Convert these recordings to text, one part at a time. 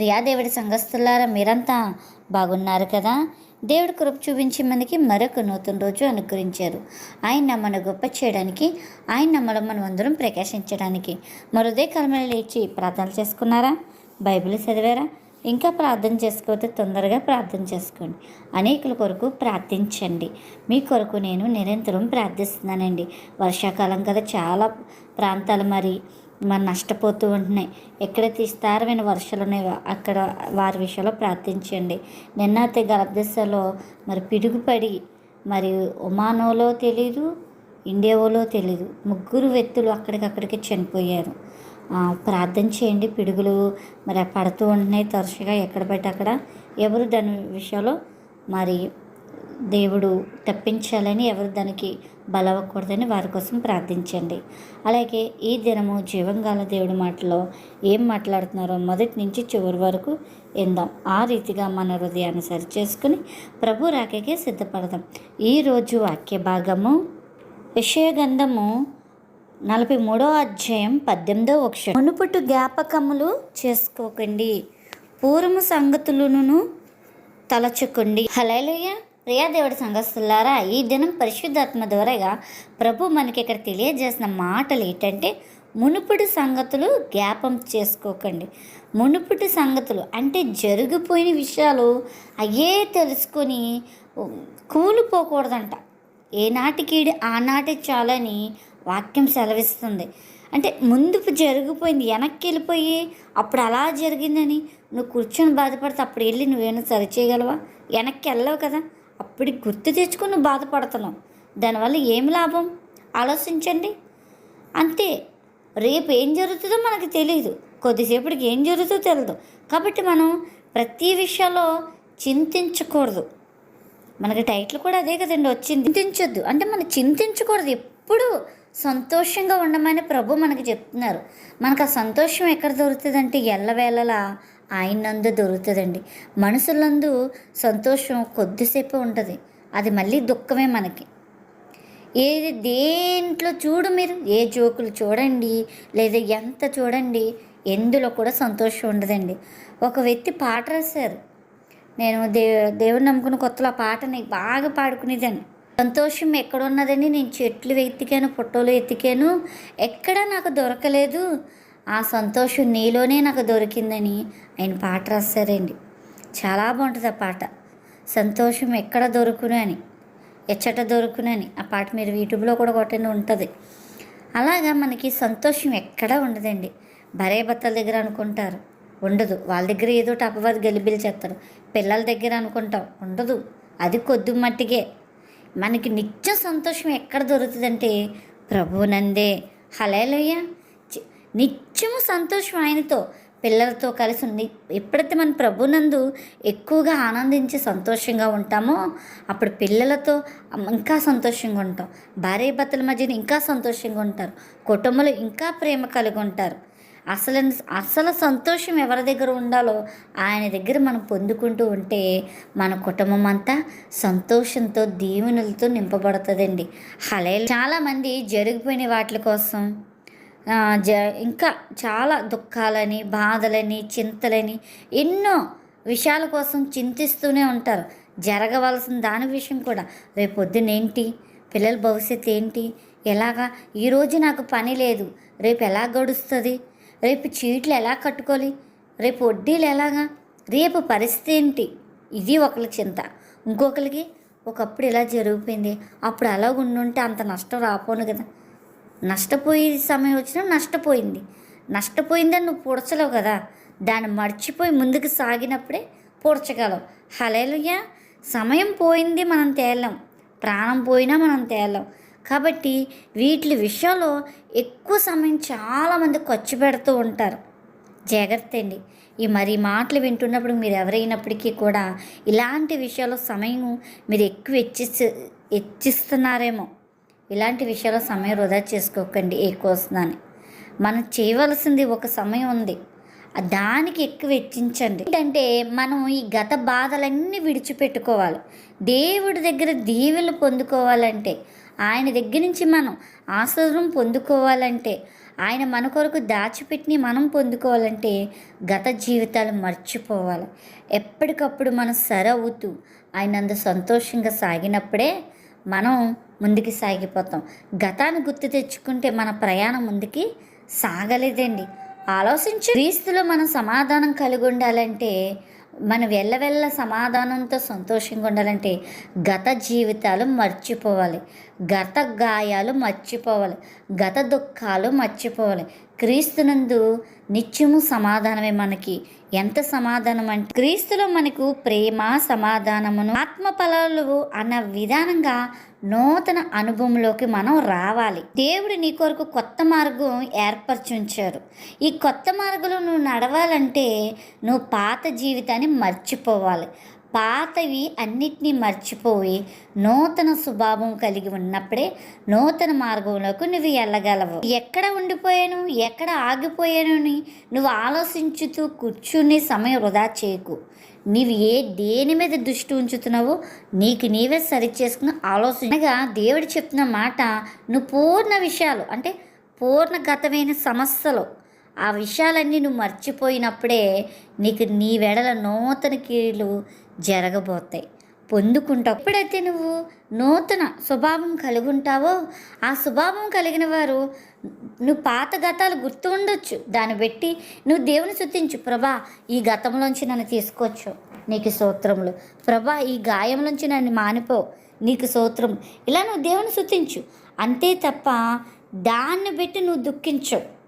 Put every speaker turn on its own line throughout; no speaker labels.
ప్రియా దేవుడి సంఘస్థులారా మీరంతా బాగున్నారు కదా? దేవుడి కృప చూపించి మనకి మరొక నూతన రోజు అనుగ్రహించారు. ఆయన మన గొప్ప చేయడానికి ఆయన నమ్మడం మనం అందరం ప్రకాశించడానికి మరుదే కాలమే లేచి ప్రార్థన చేసుకున్నారా? బైబిల్ చదివారా? ఇంకా ప్రార్థన చేసుకోతే తొందరగా ప్రార్థన చేసుకోండి. అనేకుల కొరకు ప్రార్థించండి. మీ కొరకు నేను నిరంతరం ప్రార్థిస్తున్నానండి. వర్షాకాలం కదా చాలా ప్రాంతాలు మరి మరి నష్టపోతూ ఉంటున్నాయి. ఎక్కడ తీస్తారమైన వర్షాలు ఉన్నాయో అక్కడ వారి విషయంలో ప్రార్థించండి. నిన్నైతే గర్భదశలో మరి పిడుగుపడి మరి ఒమానోలో తెలీదు ఇండియాలో తెలీదు. ముగ్గురు వ్యక్తులు అక్కడికక్కడికి చనిపోయారు. ప్రార్థన చేయండి. పిడుగులు మరి పడుతూ ఉంటున్నాయి. తరచుగా ఎక్కడ పెట్టి అక్కడ. ఎవరు దాని విషయంలో మరి దేవుడు తప్పించాలని ఎవరు దానికి బలవకూడదని వారి కోసం ప్రార్థించండి. అలాగే ఈ దినము జీవంగాల దేవుడి మాటలో ఏం మాట్లాడుతున్నారో మొదటి నుంచి చివరి వరకు ఎందాం ఆ రీతిగా మన హృదయాన్ని సరి చేసుకుని ప్రభు రాకకే సిద్ధపడదాం. ఈరోజు వాక్య భాగము విషయగంధము నలభై మూడో అధ్యాయం పద్దెనిమిదో ఒక మునుపటి జ్ఞాపకములు చేసుకోకండి. పూర్వము సంగతులను తలచుకోండి. హలేలుయ్య ప్రియాదేవుడి సంఘస్థులారా ఈ దినం పరిశుద్ధాత్మ ద్వారాగా ప్రభు మనకి ఇక్కడ తెలియజేసిన మాటలు ఏంటంటే మునుపుటి సంగతులు జ్ఞాపం చేసుకోకండి. మునుపుటి సంగతులు అంటే జరిగిపోయిన విషయాలు అయ్యే తెలుసుకొని కూలిపోకూడదంట. ఏనాటికి ఆనాటి చాలని వాక్యం సెలవిస్తుంది. అంటే ముందు జరిగిపోయింది వెనక్కి వెళ్ళిపోయి అప్పుడు అలా జరిగిందని నువ్వు కూర్చొని బాధపడితే అప్పుడు వెళ్ళి నువ్వేమైనా సరిచేయగలవా వెనక్కి వెళ్ళవు కదా. అప్పుడు గుర్తు తెచ్చుకుని బాధపడతలం దానివల్ల ఏమి లాభం? ఆలోచించండి. అంతే. రేపు ఏం జరుగుతుందో మనకు తెలియదు కొద్దిసేపటికి ఏం జరుగుతుందో తెలియదు కాబట్టి మనం ప్రతి విషయంలో చింతించకూడదు. మనకి టైటిల్ కూడా అదే కదండి వచ్చింది. చింతించొద్దు. అంటే మనం చింతించకూడదు. ఎప్పుడు సంతోషంగా ఉండమని ప్రభు మనకి చెప్తున్నారు. మనకు ఆ సంతోషం ఎక్కడ దొరుకుతుందంటే ఎల్లవేళలా ఆయన నందు దొరుకుతుందండి. మనసులందు సంతోషం కొద్దిసేపు ఉంటుంది. అది మళ్ళీ దుఃఖమే మనకి. ఏది దేంట్లో చూడు మీరు. ఏ జోకులు చూడండి లేదా ఎంత చూడండి ఎందులో కూడా సంతోషం ఉండదండి. ఒక వ్యక్తి పాట రాశారు. నేను దే దేవుని నమ్ముకున్న కొత్తలో ఆ పాటని బాగా పాడుకునేదాన్ని. సంతోషం ఎక్కడున్నదని నేను చెట్లు వెతికాను ఫోటోలు ఎతికాను ఎక్కడా నాకు దొరకలేదు. ఆ సంతోషం నీలోనే నాకు దొరికిందని ఆయన పాట రాశారండి. చాలా బాగుంటుంది ఆ పాట. సంతోషం ఎక్కడ దొరుకును అని ఎచ్చట దొరుకునని ఆ పాట మీరు యూట్యూబ్లో కూడా కొట్టండి ఉంటుంది. అలాగా మనకి సంతోషం ఎక్కడా ఉండదండి. భార్య భర్తల దగ్గర అనుకుంటారు. ఉండదు. వాళ్ళ దగ్గర ఏదో ఒకటి అపవాది గలిబిలి చేస్తారు. పిల్లల దగ్గర అనుకుంటాం. ఉండదు. అది కొద్ది మట్టిగే మనకి నిత్య సంతోషం ఎక్కడ దొరుకుతుందంటే ప్రభునందే. హలేలయ్య నిత్యము సంతోషం ఆయనతో పిల్లలతో కలిసి ఉంది ఎప్పుడైతే మన ప్రభునందు ఎక్కువగా ఆనందించి సంతోషంగా ఉంటామో అప్పుడు పిల్లలతో ఇంకా సంతోషంగా ఉంటాం. భార్య భర్తల మధ్యన ఇంకా సంతోషంగా ఉంటారు. కుటుంబంలో ఇంకా ప్రేమ కలిగి ఉంటారు. అసలు అసలు సంతోషం ఎవరి దగ్గర ఉండాలో ఆయన దగ్గర మనం పొందుకుంటూ ఉంటే మన కుటుంబం అంతా సంతోషంతో దీవెనలతో నింపబడుతుందండి. హలే చాలామంది జరిగిపోయిన వాటి కోసం జ ఇంకా చాలా దుఃఖాలని బాధలని చింతలని ఎన్నో విషయాల కోసం చింతిస్తూనే ఉంటారు. జరగవలసిన దాని విషయం కూడా. రేపు పొద్దునేంటి పిల్లల భవిష్యత్తు ఏంటి? ఎలాగా? ఈరోజు నాకు పని లేదు. రేపు ఎలా గడుస్తుంది? రేపు చీట్లు ఎలా కట్టుకోవాలి? రేపు వడ్డీలు ఎలాగా? రేపు పరిస్థితి ఏంటి? ఇది ఒకరి చింత. ఇంకొకరికి ఒకప్పుడు ఇలా జరిగిపోయింది. అప్పుడు అలా ఉండుంటే అంత నష్టం రాపోను కదా. నష్టపోయే సమయం వచ్చినా నష్టపోయింది. నష్టపోయిందని నువ్వు పూడ్చలేవు కదా. దాన్ని మర్చిపోయి ముందుకు సాగినప్పుడే పూడ్చగలవు. హలేలుయ్యా సమయం పోయింది మనం తేలాం ప్రాణం పోయినా మనం తేలాం కాబట్టి వీటి విషయంలో ఎక్కువ సమయం చాలామంది ఖర్చు పెడుతూ ఉంటారు. జాగ్రత్త అండి. ఈ మరి మాటలు వింటున్నప్పుడు మీరు ఎవరైనప్పటికీ కూడా ఇలాంటి విషయాల్లో సమయం మీరు ఎక్కువ హెచ్చిస్ హెచ్చిస్తున్నారేమో ఇలాంటి విషయాల్లో సమయం వృధా చేసుకోకండి. ఎక్కువ వస్తుందని మనం చేయవలసింది ఒక సమయం ఉంది. దానికి ఎక్కువ వెచ్చించండి. ఏంటంటే మనం ఈ గత బాధలన్నీ విడిచిపెట్టుకోవాలి. దేవుడి దగ్గర దీవెలు పొందుకోవాలంటే ఆయన దగ్గర నుంచి మనం ఆశ్రయం పొందుకోవాలంటే ఆయన మన కొరకు దాచిపెట్టి మనం పొందుకోవాలంటే గత జీవితాలు మర్చిపోవాలి. ఎప్పటికప్పుడు మనం సరవుతూ ఆయన అంత సంతోషంగా సాగినప్పుడే మనం ముందుకు సాగిపోతాం. గతాన్ని గుర్తు తెచ్చుకుంటే మన ప్రయాణం ముందుకి సాగలేదండి. ఆలోచించు. క్రీస్తులో మనం సమాధానం కలిగి ఉండాలంటే మనం వెళ్ళవెళ్ళ సమాధానంతో సంతోషంగా ఉండాలంటే గత జీవితాలు మర్చిపోవాలి. గత గాయాలు మర్చిపోవాలి. గత దుఃఖాలు మర్చిపోవాలి. క్రీస్తునందు నిత్యము సమాధానమే మనకి. ఎంత సమాధానం అంటే క్రీస్తులో మనకు ప్రేమ సమాధానమును ఆత్మ ఫలాలు అన్న విధానంగా నూతన అనుభవంలోకి మనం రావాలి. దేవుడు నీ కొరకు కొత్త మార్గం ఏర్పరచుంచారు ఉంచారు ఈ కొత్త మార్గంలో నువ్వు నడవాలంటే నువ్వు పాత జీవితాన్ని మర్చిపోవాలి. పాతవి అన్నిటినీ మర్చిపోయి నూతన స్వభావం కలిగి ఉన్నప్పుడే నూతన మార్గంలోకి నువ్వు వెళ్ళగలవు. ఎక్కడ ఉండిపోయాను? ఎక్కడ ఆగిపోయాను అని నువ్వు ఆలోచించుతూ కూర్చుని సమయం వృధా చేయకు. నీవు ఏ దేని మీద దృష్టి ఉంచుతున్నావో నీకు నీవే సరి చేసుకుని ఆలోచనగా దేవుడు చెప్తున్న మాట నువ్వు పూర్ణ విషయాలు అంటే పూర్ణ గతమైన సమస్యలు ఆ విషయాలన్నీ నువ్వు మర్చిపోయినప్పుడే నీకు నీ వెడల నూతన కీళ్ళు జరగబోతాయి. పొందుకుంటావు ఎప్పుడైతే నువ్వు నూతన స్వభావం కలిగి ఉంటావో ఆ స్వభావం కలిగిన వారు నువ్వు పాత గతాలు గుర్తు ఉండొచ్చు. దాన్ని బట్టి నువ్వు దేవుని శుద్ధించు ప్రభా ఈ గతంలోంచి నన్ను తీసుకోవచ్చు. నీకు సూత్రములు ప్రభా ఈ గాయంలోంచి నన్ను మానిపో. నీకు సూత్రం ఇలా నువ్వు దేవుని శుద్ధించు అంతే తప్ప దాన్ని బట్టి నువ్వు దుఃఖించవు.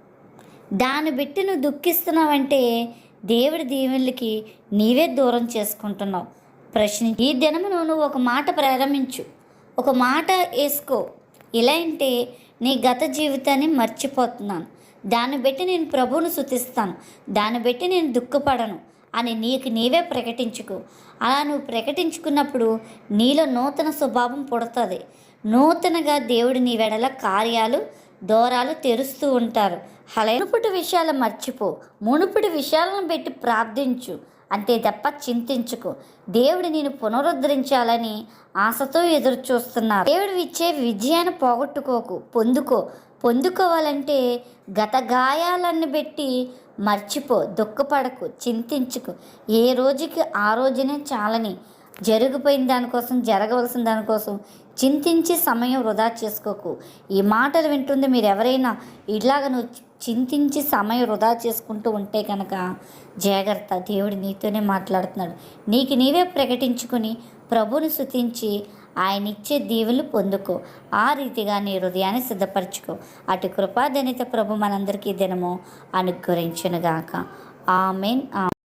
దాన్ని బట్టి నువ్వు దుఃఖిస్తున్నావంటే దేవుడి దీవెనలకి నీవే దూరం చేసుకుంటున్నావు. ప్రశ్న ఈ దినమును నువ్వు ఒక మాట ప్రారంభించు. ఒక మాట వేసుకో. ఇలా అంటే నీ గత జీవితాన్ని మర్చిపోతున్నాను. దాన్ని బట్టి నేను ప్రభువును శుతిస్తాను దాన్ని బట్టి నేను దుఃఖపడను అని నీకు నీవే ప్రకటించుకో. అలా నువ్వు ప్రకటించుకున్నప్పుడు నీలో నూతన స్వభావం పుడుతుంది. నూతనగా దేవుడు నీ వెడల కార్యాలు దూరాలు తెరుస్తూ ఉంటారు. హలైనపుటి మునుపటి విషయాలు మర్చిపో. మునుపటి విషయాలను పెట్టి ప్రార్థించు. అంతే తప్ప చింతించుకో. దేవుడు నేను పునరుద్ధరించాలని ఆశతో ఎదురు చూస్తున్నారు దేవుడు ఇచ్చే విజయాన్ని పోగొట్టుకోకు పొందుకో. పొందుకోవాలంటే గత గాయాలన్నీ పెట్టి మర్చిపో దుఃఖపడకు చింతించుకు. ఏ రోజుకి ఆ రోజునే చాలని. జరిగిపోయిన దానికోసం జరగవలసిన దానికోసం చింతించి సమయం వృధా చేసుకోకు. ఈ మాటలు వింటుంది మీరు ఎవరైనా ఇలాగ నువ్వు చింతించి సమయం వృధా చేసుకుంటూ ఉంటే కనుక జాగ్రత్త దేవుడు నీతోనే మాట్లాడుతున్నాడు. నీకు నీవే ప్రకటించుకుని ప్రభుని శుతించి ఆయన ఇచ్చే దీవులు పొందుకో. ఆ రీతిగా నీ హృదయాన్ని సిద్ధపరచుకో. అటు కృపాదనిత ప్రభు మనందరికీ దినము అనుగ్రహించునుగాక. ఆమెన్ ఆ